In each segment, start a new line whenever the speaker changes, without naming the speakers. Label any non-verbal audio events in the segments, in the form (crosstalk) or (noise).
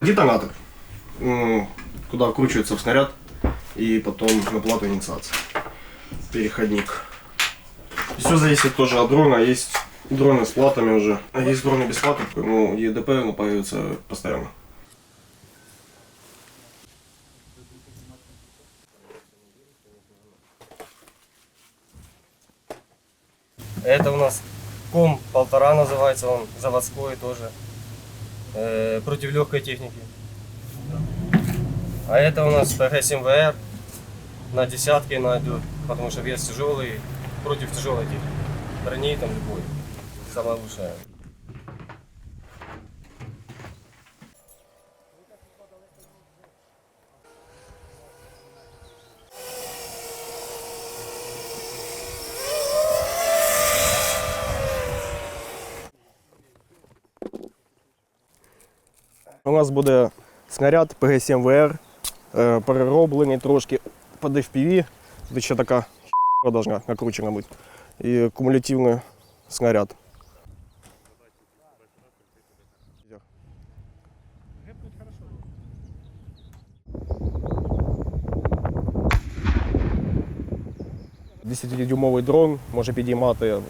Детонатор, куда вкручивается в снаряд и потом на плату инициации. Переходник. Все зависит тоже от дрона. Есть дроны с платами уже, а есть дроны без платов. Ну, ЕДП напаивается постоянно.
Это у нас ком полтора называется, он заводской тоже, э, против легкой техники. А это у нас ПГ-7ВР на десятки найдут, потому что вес тяжелый, против тяжелой техники. Брони там любой, самая лучшая.
У нас буде снаряд ПГ-7ВР, е, перероблений трошки під FPV. Тут ще така должна накручена бути. І кумулятивний снаряд. Десятидюймовий дрон може підіймати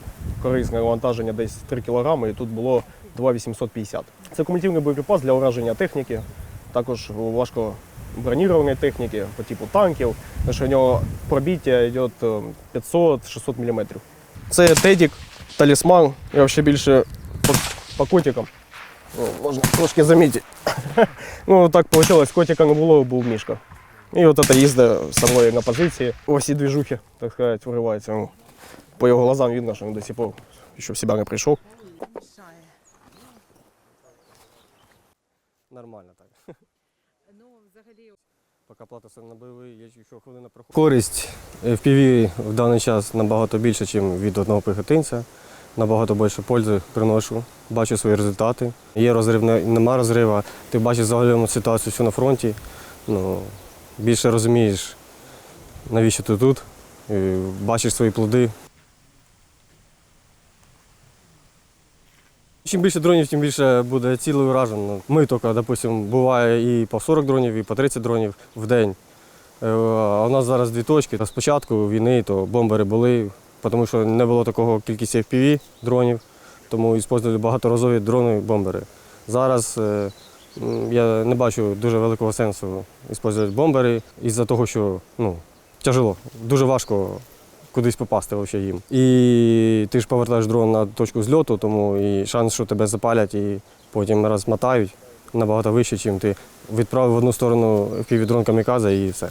корисне навантаження десь 3 кг, і тут було 2,850. Це кумулятивний боєприпас для ураження техніки, також важко бронірованої техніки по типу танків, тому що в нього пробіття йде 500-600 мм. Це тедік, талісман, я ще більше по, по котикам. Ну, можна трошки замітити. (laughs) ну так вийшло, котика не було, був мішка. І от це їздить з собою на позиції. Ось і двіжухи, так сказати, вириваються. По його глазам видно, що він до сих пор ще в себе не прийшов.
Нормально так.
Ну, взагалі,
Поки плата все на бойовий, є ще хвилина проходить. Користь FPV в даний час набагато більше, ніж від одного піхотинця. Набагато більше пользи приношу, бачу свої результати. Є розрив, не- нема розриву. Ти бачиш загальну ситуацію всю на фронті. Ну, більше розумієш, навіщо ти тут, бачиш свої плоди. Чим більше дронів, тим більше буде цілий уражено. Ми тільки, допустимо, буває і по 40 дронів, і по 30 дронів в день. Е, А у нас зараз дві точки. Спочатку війни то бомбери були, тому що не було такого кількості FPV дронів, тому використовували багаторазові дрони бомбери. Зараз е, я не бачу дуже великого сенсу використовувати бомбери із-за того, що ну, тяжело, дуже важко кудись попасти взагалі їм. І ти ж повертаєш дрон на точку зльоту, тому і шанс, що тебе запалять і потім розмотають набагато вище, ніж ти відправив в одну сторону півдрон каміказа і все.